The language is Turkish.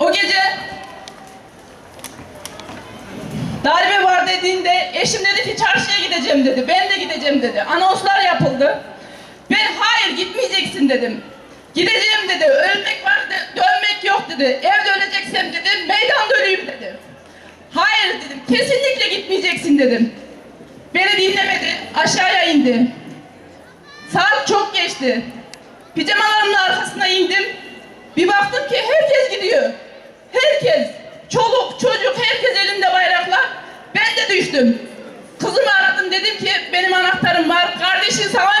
O gece darbe var dediğinde eşim dedi ki çarşıya gideceğim dedi. Ben de gideceğim dedi. Anonslar yapıldı. Ben hayır gitmeyeceksin dedim. Gideceğim dedi. Ölmek var de, dönmek yok dedi. Evde öleceksem dedi. Meydanda öleyim dedi. Hayır dedim. Kesinlikle gitmeyeceksin dedim. Beni dinlemedi. Aşağıya indi. Saat çok geçti. Pijamalarımın arkasına indim. Bir baktım ki herkes gidiyor. Herkes. Çoluk, çocuk, herkes elinde bayrakla. Ben de düştüm. Kızımı aradım dedim ki benim anahtarım var. Kardeşin sana